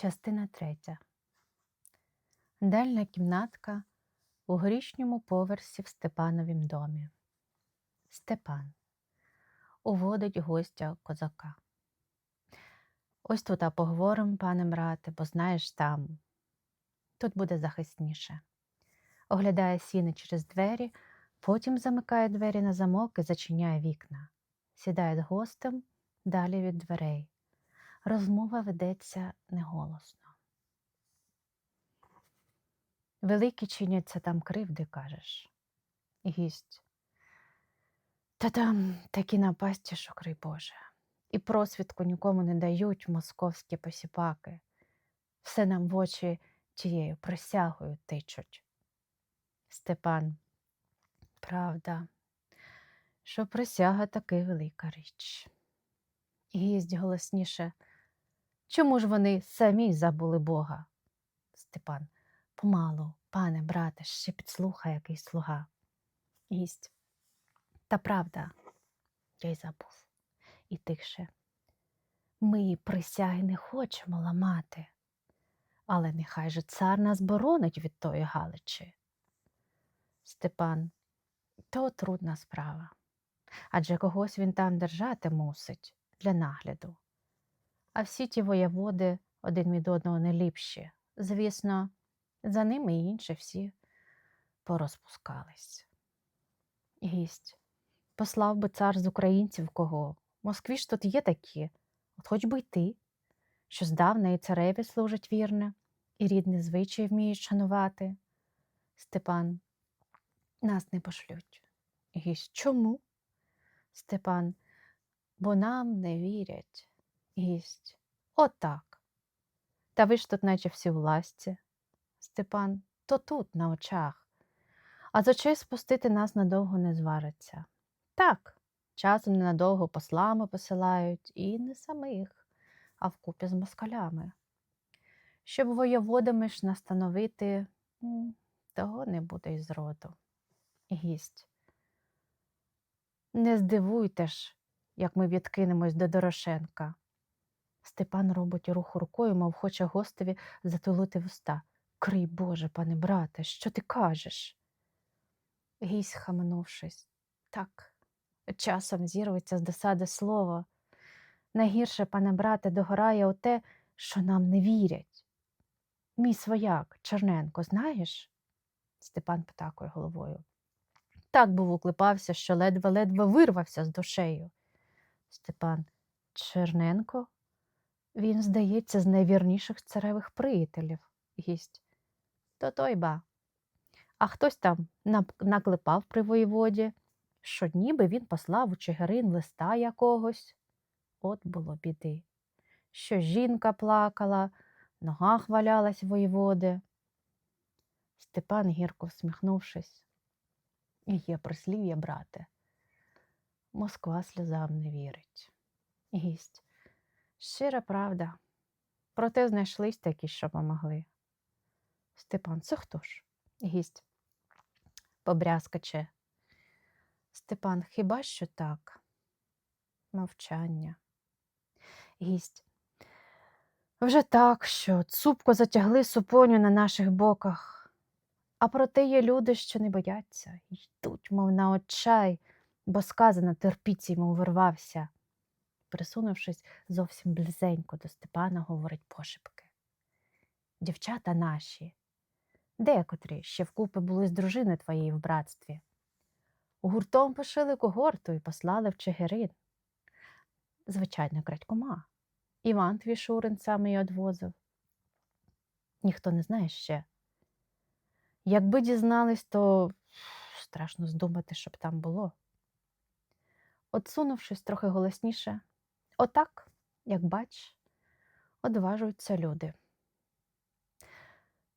Частина третя. Дальня кімнатка у горішньому поверсі в Степановім домі. Степан уводить гостя козака. Ось тут поговоримо, пане брате, бо знаєш там. Тут буде захисніше. Оглядає сіни через двері, потім замикає двері на замок і зачиняє вікна. Сідає з гостем далі від дверей. Розмова ведеться неголосно. Великі чиняться там кривди, кажеш. Гість. Та там такі напасті, що крий Боже. І просвідку нікому не дають московські посіпаки. Все нам в очі тією присягою тичуть. Степан, правда, що присяга таки велика річ. Гість голосніше. Чому ж вони самі забули Бога? Степан. Помалу, пане брате, ще підслухай який слуга. Гість. Та правда, я й забув. І тихше. Ми присяги не хочемо ламати, але нехай же цар нас боронить від тої Галичі. Степан, то трудна справа. Адже когось він там держати мусить для нагляду. А всі ті воєводи один від одного не ліпші. Звісно, за ними і інші всі порозпускались. Гість, послав би цар з українців кого. В Москві ж тут є такі, от хоч би й ти, що здавна і цареві служать вірне, і рідні звичаї вміють шанувати. Степан, нас не пошлють. Гість, чому? Степан, бо нам не вірять. Гість, отак. Та ви ж тут, наче всі власті. Степан, то тут, на очах. А з очей спустити нас надовго не звариться. Так, часом ненадовго послами посилають, і не самих, а вкупі з москалями. Щоб воєводами ж настановити, того не буде й зроду. Гість. Не здивуйте ж, як ми відкинемось до Дорошенка. Степан робить рух рукою, мов хоче гостеві затулити вуста. Крий Боже, пане брате, що ти кажеш? Гісь, хаманувшись, так, часом зірветься з досади слово. Найгірше, пане брате, догорає оте, що нам не вірять. Мій свояк, Черненко, знаєш? Степан потакує головою. Так був уклепався, що ледве-ледве вирвався з душею. Степан Черненко? Він, здається, з найвірніших царевих приятелів, гість. То той ба. А хтось там наклепав при воєводі, що ніби він послав у Чигирин листа якогось. От було біди. Що жінка плакала, в ногах валялась воєводи. Степан, гірко всміхнувшись, є прислів'я, брате. Москва сльозам не вірить. Гість. Щира правда. Проте знайшлись такі, що помогли. Степан, це хто ж? Гість. Побрязкаче. Степан, хіба що так? Мовчання. Гість. Вже так, що цупко затягли супоню на наших боках. А проте є люди, що не бояться, йдуть, мов на очай, бо сказано терпіться йому вирвався. Присунувшись зовсім близенько до Степана, говорить пошепки. Дівчата наші, декотрі ще вкупи були з дружини твоєї в братстві. Гуртом пошили когорту і послали в Чигирин. Звичайно, крадькома. Іван твій Шурин сам її одвозив. Ніхто не знає ще. Якби дізнались, то страшно здумати, щоб там було. Отсунувшись трохи голосніше, отак, як бач, одважуються люди.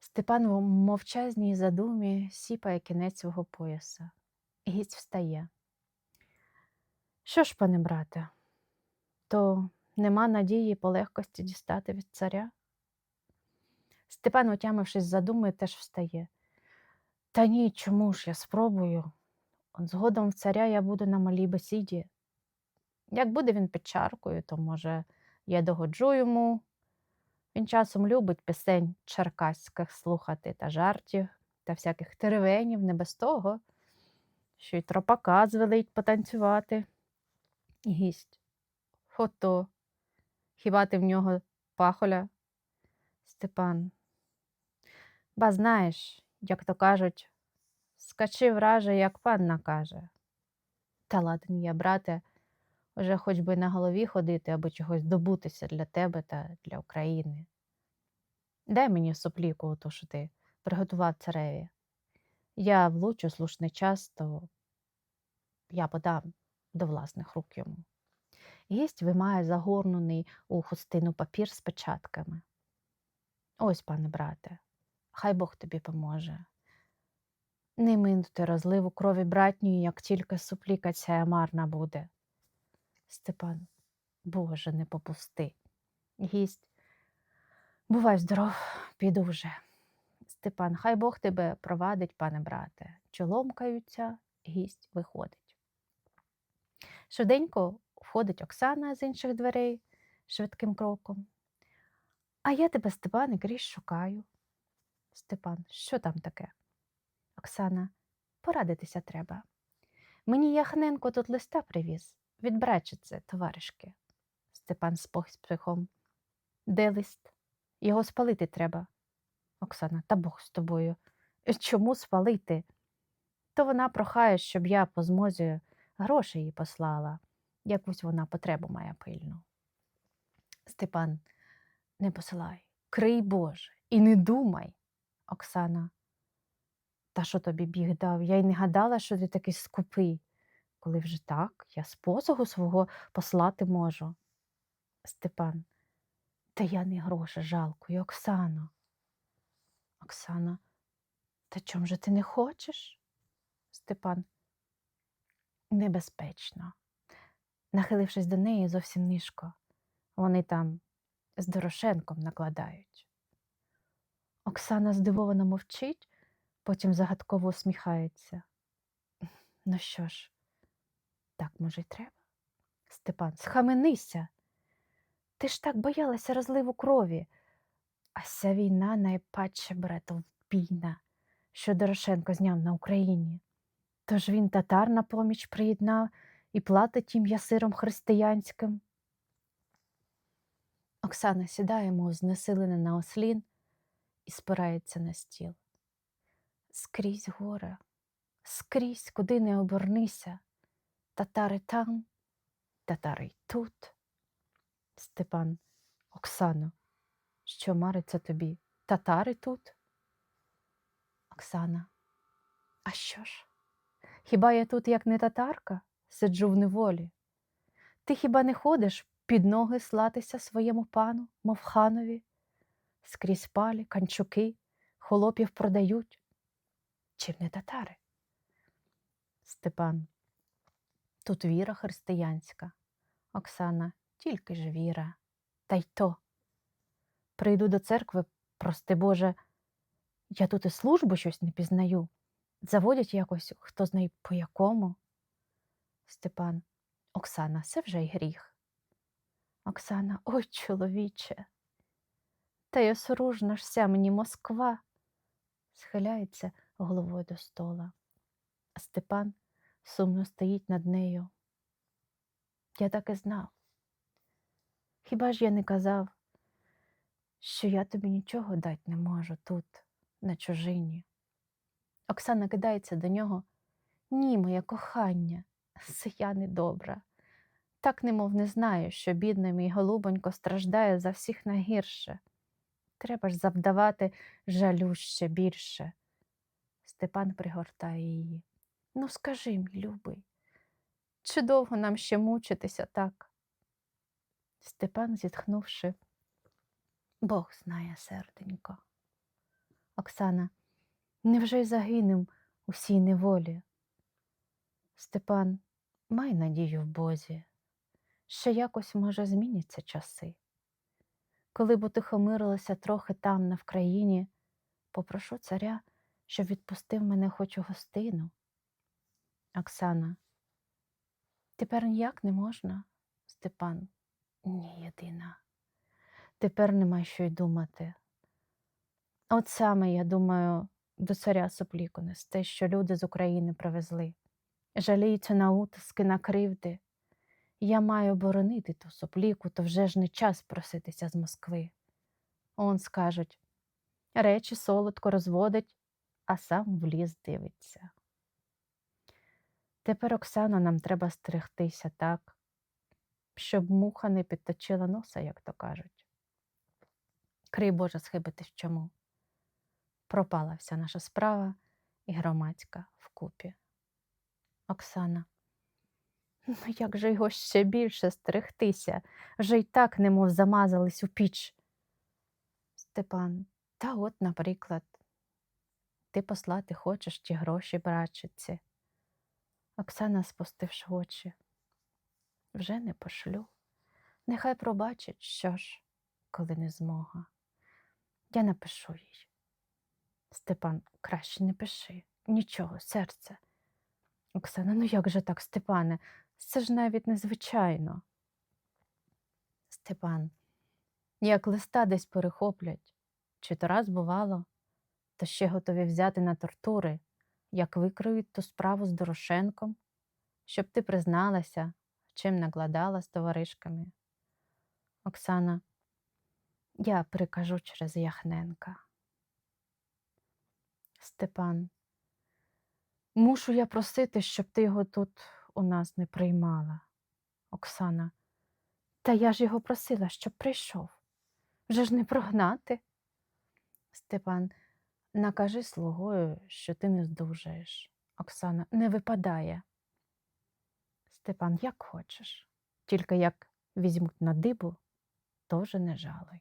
Степан в мовчазній задумі сіпає кінець свого пояса. Гість встає. Що ж, пане брате, то нема надії по легкості дістати від царя? Степан, отямившись, задумує, теж встає. Та ні, чому ж я спробую? От згодом в царя я буду на малій бесіді. Як буде він під чаркою, то, може, я догоджу йому, Він часом любить пісень черкаських слухати та жартів та всяких теревенів, не без того, що й тропака звелить потанцювати. Гість. Фото. Хіба ти в нього пахоля? Степан. Ба знаєш, як то кажуть, скачи враже, як пан накаже. Та ладен я, брате, уже хоч би на голові ходити, аби чогось добутися для тебе та для України. Дай мені сопліку, оту, що ти приготував цареві. Я влучу слушний час, то я подам до власних рук йому. Гість вимає загорнений у хустину папір з печатками. Ось, пане брате, хай Бог тобі поможе. Не минути розливу крові братньої, як тільки супліка ця марна буде. Степан, Боже, не попусти. Гість, бувай здоров, піду вже. Степан, хай Бог тебе провадить, пане брате. Чоломкаються, гість виходить. Швиденько входить Оксана з інших дверей швидким кроком. А я тебе, Степане, крізь шукаю. Степан, що там таке? Оксана, порадитися треба. Мені Яхненко тут листа привіз. Від бречице, товаришки. Степан з поспіхом. Де лист? Його спалити треба. Оксана, та Бог з тобою. Чому спалити? То вона прохає, щоб я по змозі гроші їй послала. Якусь вона потребу має пильну. Степан, не посилай. Крий Боже, і не думай. Оксана. Та що тобі біг дав? Я й не гадала, що ти такий скупий. Коли вже так, я з посогу свого послати можу. Степан, та я не гроші жалкую, Оксано. Оксана, та чом же ти не хочеш? Степан, небезпечно. Нахилившись до неї зовсім низько, вони там з Дорошенком накладають. Оксана здивовано мовчить, потім загадково усміхається. Ну що ж, так, може, й треба? Степан, схаменися. Ти ж так боялася розливу крові, а ця війна найпаче братовбійна, що Дорошенко зняв на Україні. Тож він татар на поміч приєднав і платить їм ясиром християнським. Оксана сідає, мов знесилена на ослін, і спирається на стіл. Скрізь горе, скрізь, куди не обернися, татари там, татари й тут. Степан, Оксано, що мариться тобі? Татари тут? Оксана, а що ж? Хіба я тут, як не татарка, сиджу в неволі? Ти хіба не ходиш під ноги слатися своєму пану, мов ханові? Скрізь палі, канчуки, холопів продають. Чим не татари? Степан, тут віра християнська. Оксана, тільки ж віра. Та й то. Прийду до церкви, прости Боже, я тут і службу щось не пізнаю. Заводять якось, хто знає по якому. Степан, Оксана, це вже й гріх. Оксана, ой, чоловіче. Та й осоружна ж ся мені Москва. Схиляється головою до стола. Степан сумно стоїть над нею. Я так і знав. Хіба ж я не казав, що я тобі нічого дати не можу тут, на чужині? Оксана кидається до нього. Ні, моє кохання, це я недобра. Так немов не знаю, що бідний мій голубонько страждає за всіх найгірше. Треба ж завдавати жалю ще більше. Степан пригортає її. Ну, скажи, мій любий, чи довго нам ще мучитися так? Степан, зітхнувши, Бог знає, серденько. Оксана, невже й загинем у всій неволі? Степан, май надію в Бозі, ще якось, може, зміняться часи. Коли б утихомирилося трохи там, на Вкраїні, попрошу царя, щоб відпустив мене хоч у гостину. Оксана, тепер ніяк не можна, Степан, ні єдина. Тепер нема що й думати. От саме, я думаю, до царя сопліку нести, що люди з України привезли. Жаліються на утиски, на кривди. Я маю боронити ту сопліку, то вже ж не час проситися з Москви. Он скажуть, речі солодко розводить, а сам в ліс дивиться. Тепер, Оксано, нам треба стерегтися так, щоб муха не підточила носа, як то кажуть. Крий Боже схибитись чому. Пропала вся наша справа і громадська вкупі. Оксана. Ну як же його ще більше стерегтися? Вже й так немов замазались у піч. Степан, та от, наприклад, ти послати хочеш ті гроші братчиці. Оксана, спустивши очі. Вже не пошлю. Нехай пробачить, що ж, коли не змога. Я напишу їй. Степан, краще не пиши. Нічого, серце. Оксана, ну як же так, Степане? Це ж навіть незвичайно. Степан, як листа десь перехоплять, чи то раз бувало, то ще готові взяти на тортури, як викриють ту справу з Дорошенком, щоб ти призналася, чим накладала з товаришками. Оксана, я прикажу через Яхненка. Степан, мушу я просити, щоб ти його тут у нас не приймала. Оксана, та я ж його просила, щоб прийшов. Вже ж не прогнати. Степан, накажи слугою, що ти не здужаєш. Оксана, не випадає. Степан, як хочеш. Тільки як візьмуть на дибу, то вже не жалуй.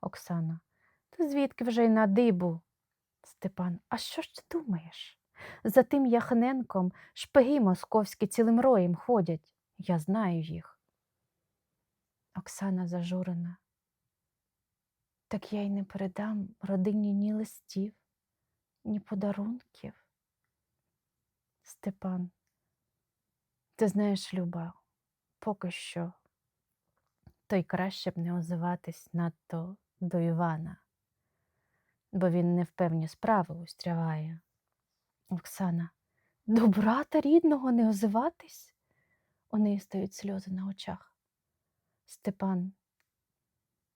Оксана, ти звідки вже й на дибу? Степан, а що ж ти думаєш? За тим Яхненком шпиги московські цілим роєм ходять. Я знаю їх. Оксана зажурена. Так я й не передам родині ні листів, ні подарунків. Степан, ти знаєш, Люба, поки що, то й краще б не озиватись надто до Івана, бо він не в певні справи устряває. Оксана, до брата рідного не озиватись? У неї стають сльози на очах. Степан,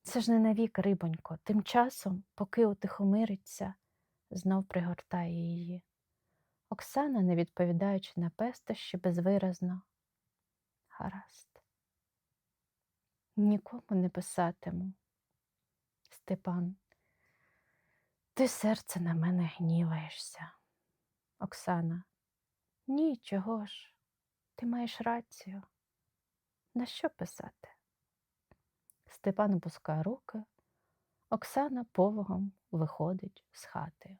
це ж не навік, рибонько, тим часом, поки утихомириться, знов пригортає її. Оксана, не відповідаючи на пестощі, безвиразно. Гаразд. Нікому не писатиму. Степан, ти серце на мене гніваєшся. Оксана, ні, чого ж? Ти маєш рацію. На що писати? Степан опускає руки, Оксана повагом виходить з хати.